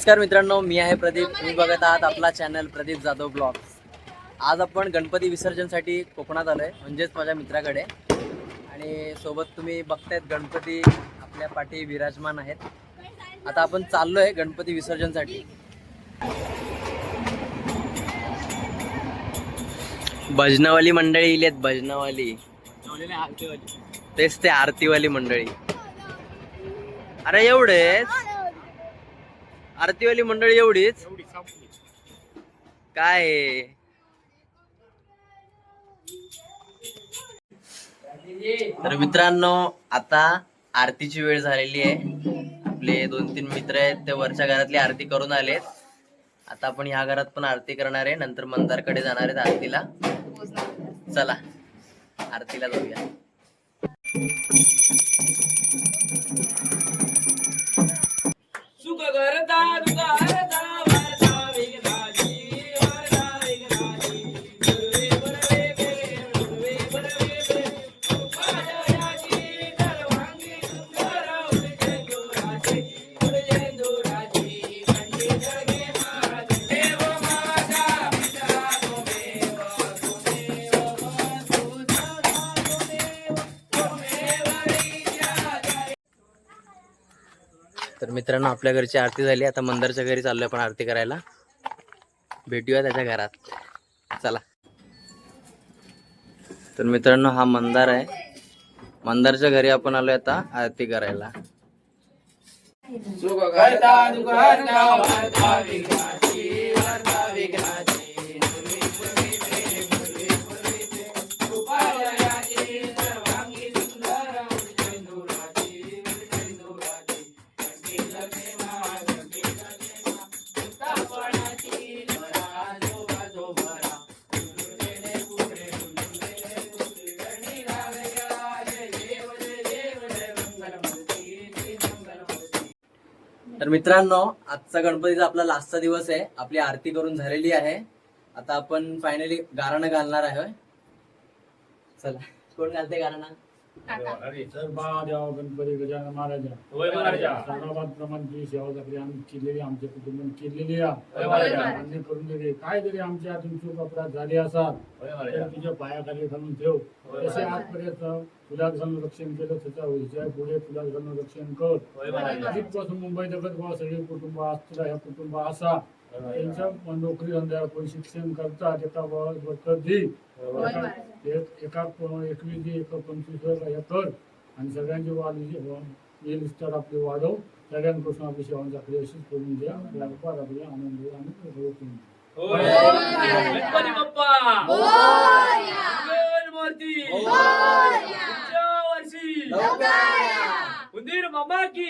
नमस्कार मित्रांनो मी आहे प्रदीप. तुम्ही बघत आहात आपला चॅनल प्रदीप जाधव ब्लॉग्स आज आपण गणपती विसर्जनसाठी कोकणात आलो आहे म्हणजेच माझ्या मित्राकडे. आणि सोबत तुम्ही बघतायत गणपती आपल्या पाठी विराजमान आहेत. आता आपण चाललो आहे गणपती विसर्जनसाठी. भजनावाली मंडळी इली आहेत भजनावाली. तेच ते आरतीवाली मंडळी. अरे एवढेच? आरतीवाली मंडळी एवढीच? काय? आहे? तर मित्रांनो आता आरतीची वेळ झालेली आहे. आपले दोन तीन मित्र आहेत ते वरच्या घरातली आरती करून आलेत. आता आपण ह्या घरात पण आरती करणार आहे. नंतर मंदारकडे जाणार आहेत आरतीला. चला आरतीला जाऊया. सुख करता आपल्या घरची आरती झाली. आता मंदारच्या घरी चाललोय आपण आरती करायला. भेटूया त्याच्या घरात. चला. तर मित्रांनो हा मंदार आहे. मंदारच्या घरी आपण आलोय आता आरती करायला. सुख करता मित्रांनो आजचा गणपतीचा आपला लास्टचा दिवस आहे. आपली आरती करून झालेली आहे. आता आपण फायनली गाराणं घालणार आहे चला. कोण घालते गाराणं? तर महादेव गणपती गजानन महाराजा होय महाराजा. साराबाद प्रमाणची सेवा जरी आम्ही केलेली आमच्या कुटुंबाने केलेली होय महाराजा. आहे अन्य करून दिले. काय जरी आमच्या हातून चूक अपराध झाले तर तुझ्या पायाखाली घालून ठेव. तसे. आजपर्यंत तुला संरक्षण केलं त्याचा विजय पुढे तुला संरक्षण कर. होय महाराजा. जिथपासून मुंबई जगत गोवा सगळे कुटुंब असतील ह्या कुटुंब असा त्यांच्या नोकरी धंद्या कोणी शिक्षण एका वर्ष दे एक- एका एकवीस एका पंचवीस हे कर आणि सगळ्यांची वाढ येईल तर आपली वाढव सगळ्यांपासून आपली सेवा चाकरी अशीच करून द्या उपहार आपल्या आनंद आणि करून उंदीर की.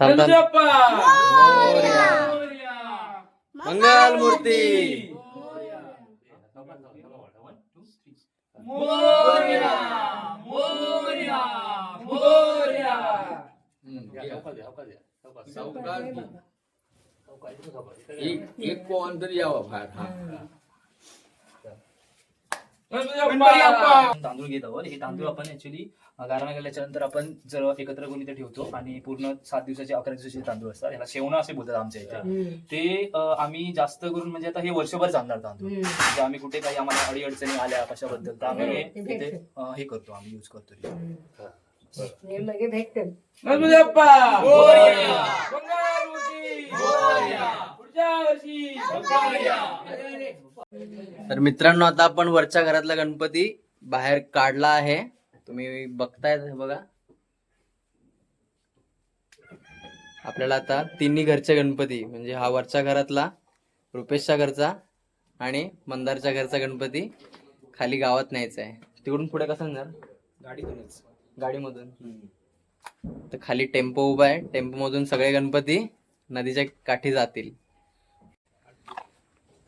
बाप्पा मोरया. मोरया. मंगलमूर्ती! मोरया! मोरया! मोरया! एक कोण तरी यावं बाहेर हा तांदूळ घेत आहोत. हे तांदूळ आपण ऍक्च्युली गारणा गेल्याच्यानंतर आपण जर एकत्र करून इथे ठेवतो आणि पूर्ण सात दिवसाचे अकरा दिवसाचे तांदूळ असतात याला शेवणं असे बोलतात आमच्या इथे. ते आम्ही जास्त करून म्हणजे आता हे वर्षभर चालणार तांदूळ. म्हणजे आम्ही कुठे काही आम्हाला अडी अडचणी आल्या कशाबद्दल तर आम्ही हे इथे हे करतो आम्ही युज करतो. तर मित्रांनो आता आपण वरच्या घरातला गणपती बाहेर काढला आहे. तुम्ही बघतायत हे बघा. आपल्याला आता तिन्ही घरचे गणपती म्हणजे हा वरच्या घरातला रुपेशच्या घरचा आणि मंदारच्या घरचा गणपती खाली गावात न्यायचा आहे. तिकडून पुढे कसं नेणार? गाडीतूनच. गाडीमधून. तर खाली टेम्पो उभा आहे. टेम्पो मधून सगळे गणपती नदीच्या काठी जातील.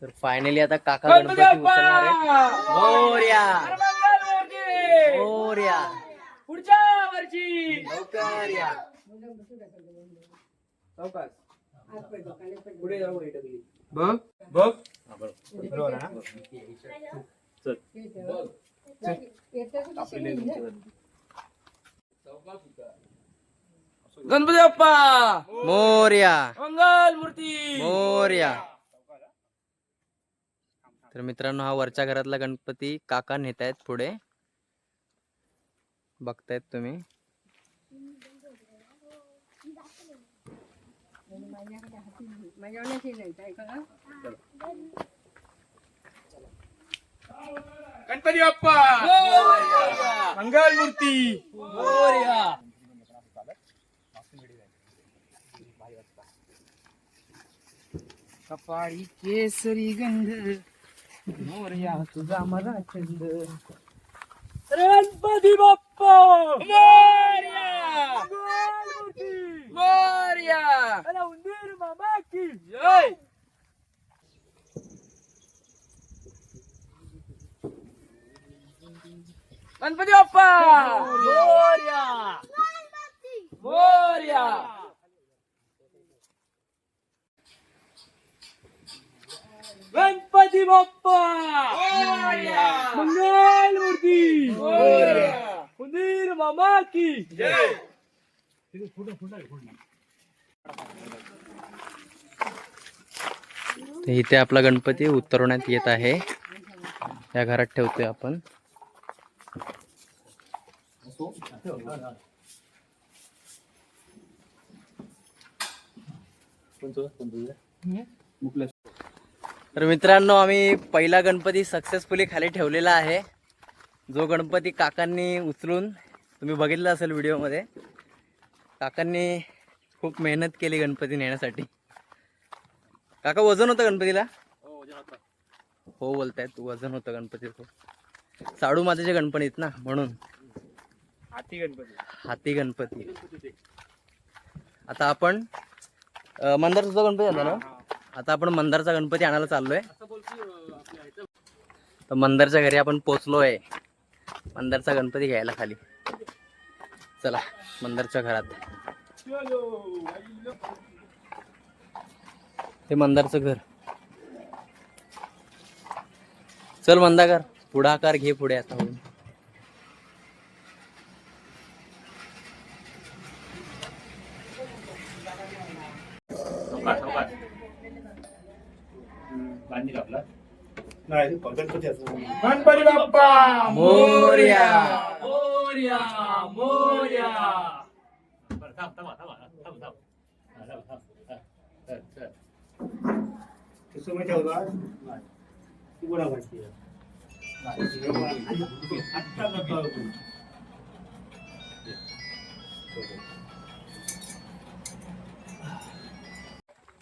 तर फायनली आता काका गणपती उचलणार आहे. मोरया मंगलमूर्ती मोरया पुढच्या वर्षी लवकर या बघ. बघ. येते गणपती बाप्पा. मोर्या. मंगल मूर्ती. मोर्या. तर मित्रांनो हा वरच्या घरातला गणपती काका नेत आहेत पुढे. बघतायत तुम्ही. गणपती बाप्पा! मंगल मूर्ती कपाळी केसरी गंध मोरया तुझा मला छंद गणपती बाप्पा मोरया मोरया उंदीर मामा की जय गणपती बाप्पा मोरया मोरया गणपती बाप्पा! मंगल मूर्ती! उंदीर मामा की इथे आपला गणपती उतरवण्यात येत आहे. या घरात ठेवतोय आपण. तर मित्रांनो आम्ही पहिला गणपती सक्सेसफुली खाली ठेवलेला आहे. जो गणपती काकांनी उचलून तुम्ही बघितलं असेल व्हिडिओमध्ये काकांनी खूप मेहनत केली गणपती नेण्यासाठी. काका वजन होतं गणपतीला? हो बोलतायत. वजन होतं गणपतीचं. साडू मातेचे गणपती आहेत ना म्हणून. हाती गणपती. हाती गणपती. आता आपण अं, मंदारचा गणपती आला ना आता आपण मंदारचा गणपती आणायला चाललोय. तर मंदारच्या घरी आपण पोचलोय. मंदारचा गणपती घ्यायला खाली. चला मंदारच्या घरात. ते मंदारचं घर. चल मंदाकार पुढाकार घे पुढे आता. हळू. गणपती बाप्पा मोरया मोर्या मोर्या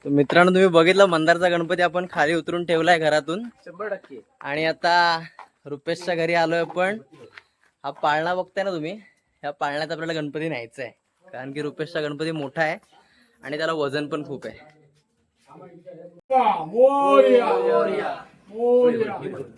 तर मित्रांनो तुम्ही बघितलं मंदारचा गणपती आपण खाली उतरून ठेवलाय घरातून. शंभर टक्के. आणि आता रुपेशच्या घरी आलोय आपण. हा पाळणा बघताय ना तुम्ही? ह्या पाळण्यात आपल्याला गणपती न्यायचा आहे कारण की रुपेशचा गणपती मोठा आहे आणि त्याला वजन पण खूप आहे. Morya. Morya. Ganpati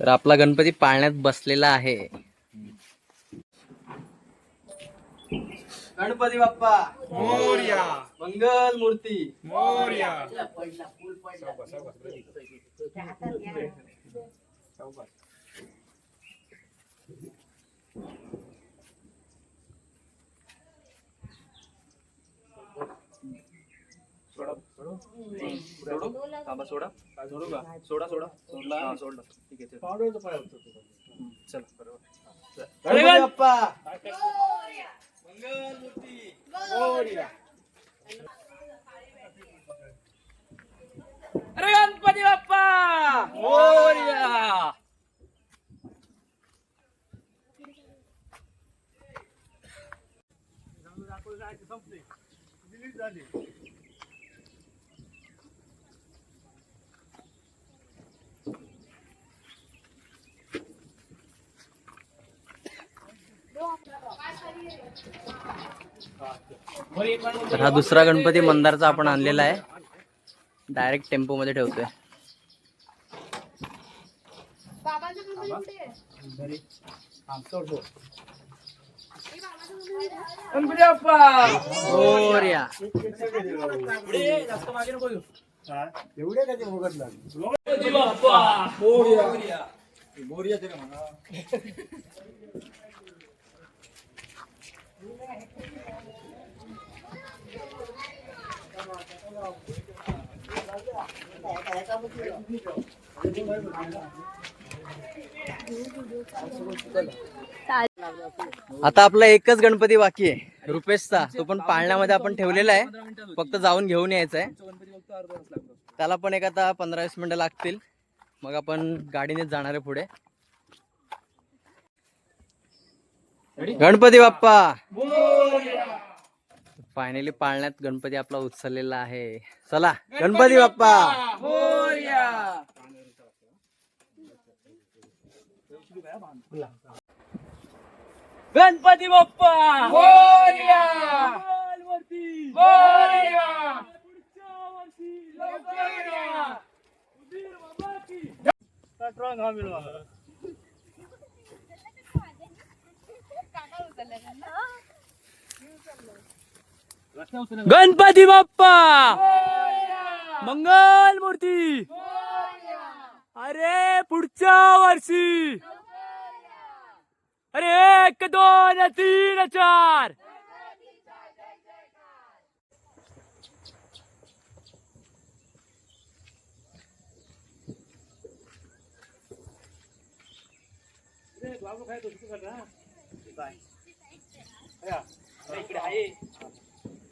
तर आपला गणपती पाळण्यात बसलेला आहे. गणपती बाप्पा. मोर्या. मंगल मूर्ती. मोर्या. अरे गणपती बाप्पा. मोरया दिली तर हा दुसरा गणपती मंदारचा आपण आणलेला आहे. डायरेक्ट टेम्पो मध्ये ठेवतोय गणपती बाप्पा मोरया. आता आपला एकच गणपती बाकी आहे. रुपेशचा. तो पण पाळण्यामध्ये आपण ठेवलेला आहे. फक्त जाऊन घेऊन यायचा आहे. त्याला पण एक आता पंधरा वीस मिनिटं लागतील. मग आपण गाडीनेच जाणार आहे पुढे. गणपती बाप्पा! फायनली पाळण्यात गणपती आपला उचललेला आहे. चला गणपती बाप्पा! मोरया गणपती बाप्पा! गणपती बाप्पा! मंगल मूर्ती! अरे पुढच्या वर्षी! अरे एक दोन तीन चार! गणपती बाप्पा मंगल मूर्ती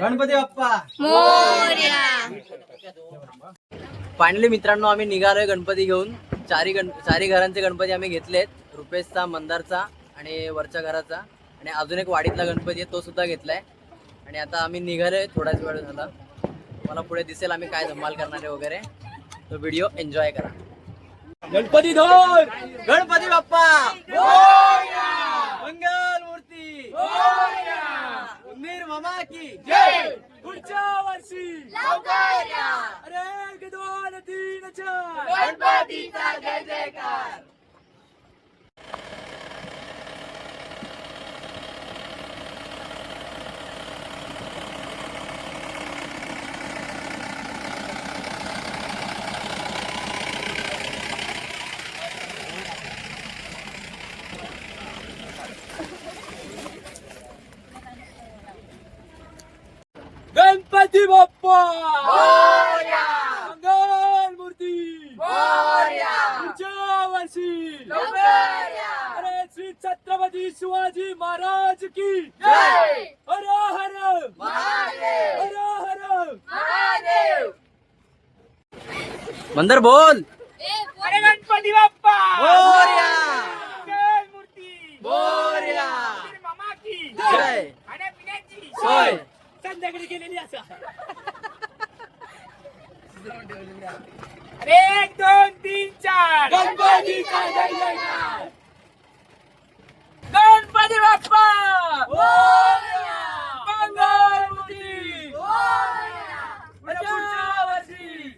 गणपती बाप्पा. फायनली मित्रांनो आम्ही निघालोय गणपती घेऊन. चारी गण चारी घरांचे गणपती आम्ही घेतलेत. रुपेशचा मंदारचा आणि वरच्या घराचा. आणि अजून एक वाडीतला गणपती आहे तो सुद्धा घेतलाय. आणि आता आम्ही निघालोय थोडाच वेळ झाला. मला पुढे दिसेल आम्ही काय धमाल करणार आहे वगैरे. तो व्हिडिओ एन्जॉय करा. गणपती धोर गणपती बाप्पा! मंगल मूर्ती! उंदीर मामा की जय! पुढच्या वर्षी! अरे एक दोन तीन चार! गणपतीचा जय जयकार! गणपती बाप्पा! मंगल मूर्ती! पुढच्या वर्षी! अरे श्री छत्रपती शिवाजी महाराज की हर हर! हर हर! मंदर बोल! अरे गणपती बाप्पा! मंगल मूर्ती! मामा की! जय! सोय! संध्याकाळी केलेली असा. अरे एक दोन तीन चार. जयकार? गणपती बाप्पा! मंगल मूर्ती अरे पुढच्या वर्षी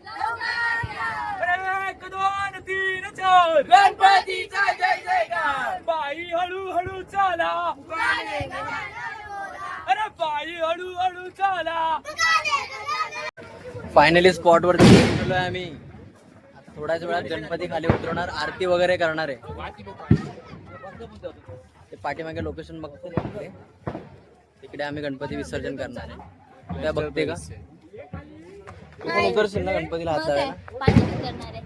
अरे एक दोन तीन चार गणपतीचा जय जयकार बाई हळू हळू चाला अरे बाई हळू हळू चाला फायनली स्पॉट वरती पोहोचलोय आम्ही. आता थोड्याच वेळात गणपती खाली उतरवणार. आरती वगैरे करणार आहे. ते पाठीमागे लोकेशन बघतो तिकडे आम्ही गणपती विसर्जन करणार आहे. त्या बघते का? तू पण उतरशील ना गणपतीला हात मग काय लावायला पाठीमागे करणार आहे.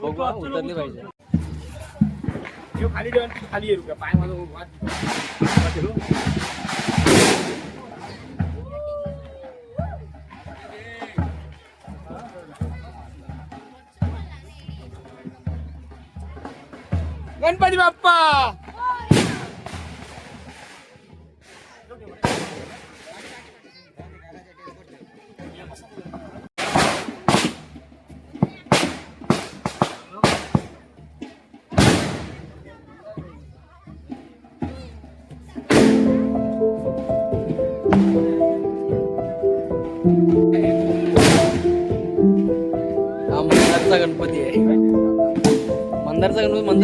बघू उतरली पाहिजे. खाली जेवण खाली येऊ का पाय माझं गणपती बाप्पा!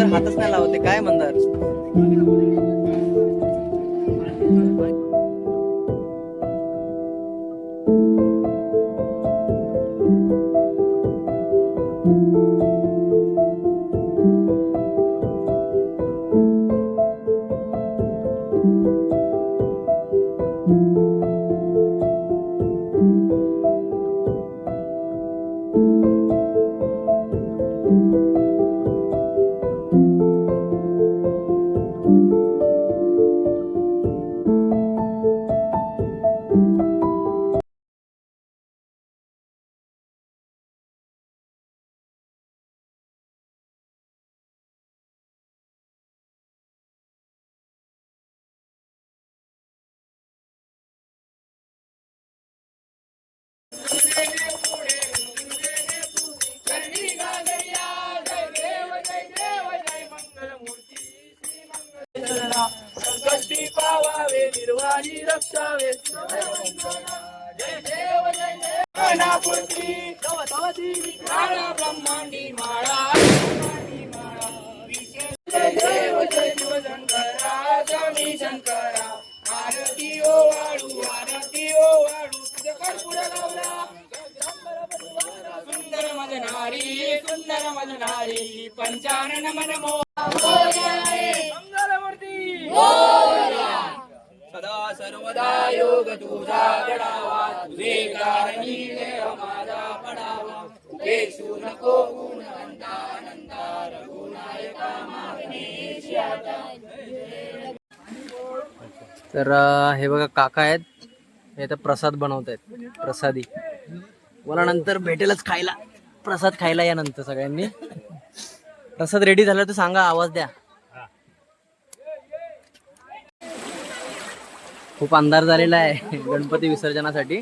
हातच नाही लावते काय म्हणतात? संकष्टी पावावे निर्वाणी रक्षावे जय देव जय देव गणापुत्री तव तव देवी माळा ब्रह्मांडी माळा जय देव जय शिव शंकरा स्वामी शंकरा आरती ओ वाळू आरती ओ वाळू सुंदर मजनारी सुंदर मजनारी पंचानन मन मंगलमूर्ती सदा सर्वदा योग तुझा घडावा तुझे कारणी माझा पडावा नको गुण अंता अनंता रघुनायका मागणे तर हे बघा काका आहेत. हे तर प्रसाद बनवत आहेत प्रसादी. मला नंतर भेटेलच खायला. प्रसाद खायला या नंतर सगळ्यांनी. प्रसाद रेडी झाला तर सांगा आवाज द्या. खूप अंधार झालेला आहे गणपती विसर्जनासाठी.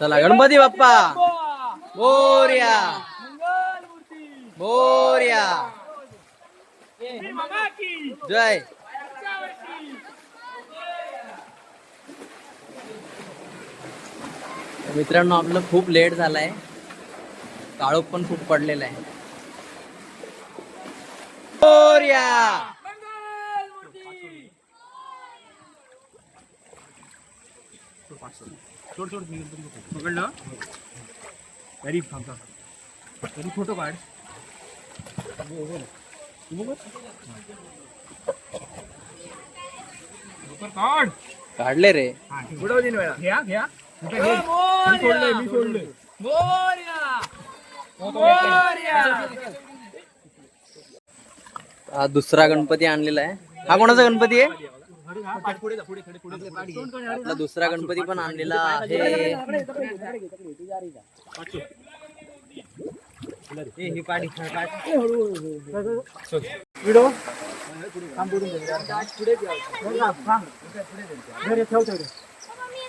चला गणपती बाप्पा. बोर्या बोर्या जय. मित्रांनो आपलं खूप लेट झालाय. काळोख पण खूप पडलेला आहे. बोर्या फोटो काढ. काढ. काढले रे. बुडव दिन वेळा. घ्या घ्या. मी मोर्या! हा दुसरा गणपती आणलेला आहे. हा कोणाचा गणपती आहे? आपला दुसरा गणपती पण आणलेला आहे.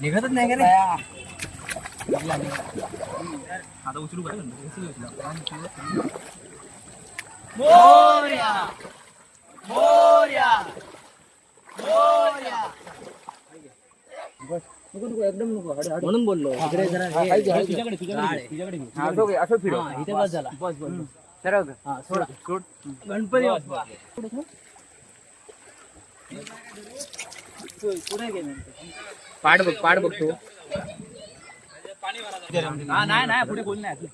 निघतच नाही का रे? आता उचलू का म्हणून बोललो. इकडे जरा हे- तुझ्याकडे तुझ्याकडे तुझ्याकडे घेऊ. हा, इथे बस झाला. बस बस सरळ हा सोड. सोड. गणपती बाप्पा. पाठ बघ पाठ बघतो हा नाही नाही पुढे खोल नाही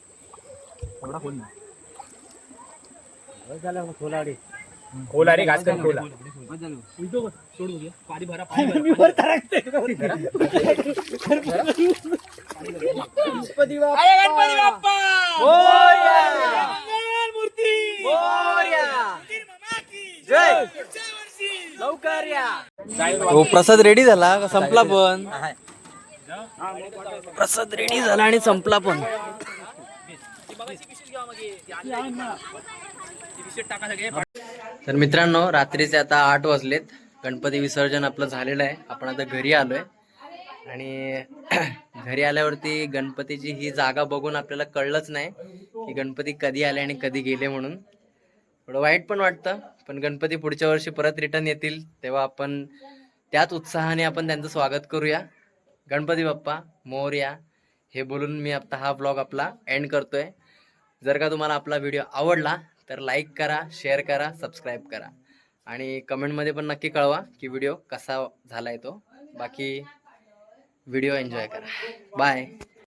एवढा खोल नाही खोला रे घास खोला उलटो बस सोड बघूया पाणी भरा पाणी भरा गणपती बाप्पा मोर्या मंगल मूर्ती मोर्या जय लवकर या. हो प्रसाद रेडी झाला का? संपला पण. प्रसाद रेडी झाला आणि संपला पण. तर मित्रांनो रात्रीचे आता आठ वाजलेत. गणपती विसर्जन आपलं झालेलं आहे. आपण आता घरी आलोय. आणि घरी आल्यावरती गणपतीची ही जागा बघून आपल्याला कळलंच नाही की गणपती कधी आले आणि कधी गेले म्हणून. थोडं वाईट पण वाटतं पण गणपती पुढच्या वर्षी परत रिटर्न येतील तेव्हा आपण त्याच उत्साहाने आपण त्यांचं स्वागत करूया. गणपती बाप्पा मोर्या हे बोलून मी आता हा ब्लॉग आपला एंड करतोय. जर का तुम्हाला आपला व्हिडिओ आवडला तर लाईक करा शेअर करा सबस्क्राईब करा. आणि कमेंटमध्ये पण नक्की कळवा की व्हिडिओ कसा झाला आहे तो. बाकी व्हिडिओ एन्जॉय करा. बाय